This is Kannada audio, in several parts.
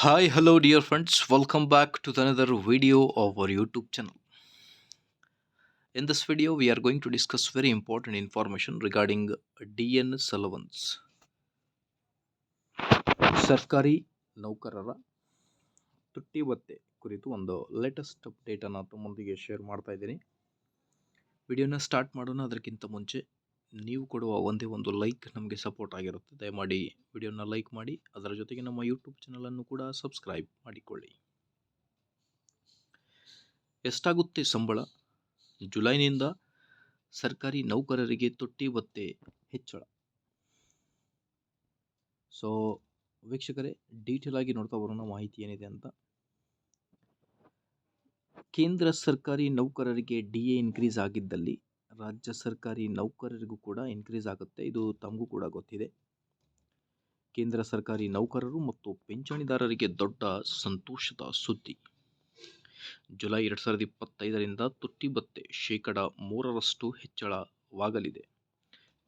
Hi hello dear friends welcome back to another video our YouTube channel in this video we are going to discuss very important information regarding D N allowance ಸರ್ಕಾರಿ ನೌಕರರ ತುಟ್ಟಿ ಬತ್ತೆ ಕುರಿತು ಒಂದು ಲೇಟೆಸ್ಟ್ ಅಪ್ಡೇಟನ್ನು ತಮ್ಮೊಂದಿಗೆ ಶೇರ್ ಮಾಡ್ತಾ ಇದ್ದೀನಿ. ವಿಡಿಯೋನ ಸ್ಟಾರ್ಟ್ ಮಾಡೋಣ, ಅದಕ್ಕಿಂತ ಮುಂಚೆ ನೀವು ಕೊಡುವ ಒಂದೇ ಒಂದು ಲೈಕ್ ನಮಗೆ ಸಪೋರ್ಟ್ ಆಗಿರುತ್ತೆ. ದಯಮಾಡಿ ವಿಡಿಯೋನ ಲೈಕ್ ಮಾಡಿ, ಅದರ ಜೊತೆಗೆ ನಮ್ಮ ಯೂಟ್ಯೂಬ್ ಚಾನಲನ್ನು ಕೂಡ ಸಬ್ಸ್ಕ್ರೈಬ್ ಮಾಡಿಕೊಳ್ಳಿ. ಎಷ್ಟಾಗುತ್ತೆ ಸಂಬಳ? ಜುಲೈನಿಂದ ಸರ್ಕಾರಿ ನೌಕರರಿಗೆ ತೊಟ್ಟಿ ಭತ್ತೆ ಹೆಚ್ಚಳ. ಸೊ ವೀಕ್ಷಕರೇ ಡೀಟೇಲ್ ಆಗಿ ನೋಡ್ತಾ ಬರೋಣ ಮಾಹಿತಿ ಏನಿದೆ ಅಂತ. ಕೇಂದ್ರ ಸರ್ಕಾರಿ ನೌಕರರಿಗೆ ಡಿ ಎ ಇನ್ಕ್ರೀಸ್ ಆಗಿದ್ದಲ್ಲಿ ರಾಜ್ಯ ಸರ್ಕಾರಿ ನೌಕರರಿಗೂ ಕೂಡ ಇನ್ಕ್ರೀಸ್ ಆಗುತ್ತೆ. ಇದು ತಮಗೂ ಕೂಡ ಗೊತ್ತಿದೆ. ಕೇಂದ್ರ ಸರ್ಕಾರಿ ನೌಕರರು ಮತ್ತು ಪಿಂಚಣಿದಾರರಿಗೆ ದೊಡ್ಡ ಸಂತೋಷದ ಸುದ್ದಿ. ಜುಲೈ ಎರಡು ಸಾವಿರದ ಇಪ್ಪತ್ತೈದರಿಂದ ತುಟ್ಟಿ ಭತ್ತೆ ಶೇಕಡ ಮೂರರಷ್ಟು ಹೆಚ್ಚಳವಾಗಲಿದೆ.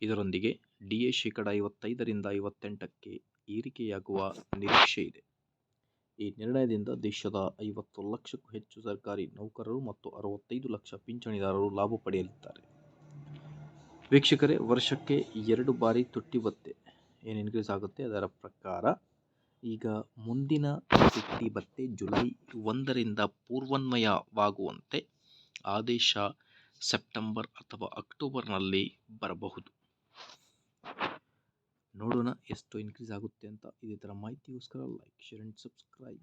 ಇದರೊಂದಿಗೆ ಡಿ ಎ ಶೇಕಡ ಐವತ್ತೈದರಿಂದ ಐವತ್ತೆಂಟಕ್ಕೆ ಏರಿಕೆಯಾಗುವ ನಿರೀಕ್ಷೆ ಇದೆ. ಈ ನಿರ್ಣಯದಿಂದ ದೇಶದ ಐವತ್ತು ಲಕ್ಷಕ್ಕೂ ಹೆಚ್ಚು ಸರ್ಕಾರಿ ನೌಕರರು ಮತ್ತು ಅರವತ್ತೈದು ಲಕ್ಷ ಪಿಂಚಣಿದಾರರು ಲಾಭ ಪಡೆಯಲಿದ್ದಾರೆ. ವೀಕ್ಷಕರೇ, ವರ್ಷಕ್ಕೆ ಎರಡು ಬಾರಿ ತುಟ್ಟಿ ಬತ್ತೆ ಏನು ಇನ್ಕ್ರೀಸ್ ಆಗುತ್ತೆ ಅದರ ಪ್ರಕಾರ ಈಗ ಮುಂದಿನ ತುಟ್ಟಿ ಬತ್ತೆ ಜುಲೈ ಒಂದರಿಂದ ಪೂರ್ವನ್ವಯವಾಗುವಂತೆ ಆದೇಶ ಸೆಪ್ಟೆಂಬರ್ ಅಥವಾ ಅಕ್ಟೋಬರ್ನಲ್ಲಿ ಬರಬಹುದು. ನೋಡೋಣ, ಎಷ್ಟು ಇನ್ಕ್ರೀಸ್ ಆಗುತ್ತೆ ಅಂತ ಇದೇ ಥರ ಮಾಹಿತಿಗೋಸ್ಕರ ಲೈಕ್ ಶೇರ್ ಆ್ಯಂಡ್ ಸಬ್ಸ್ಕ್ರೈಬ್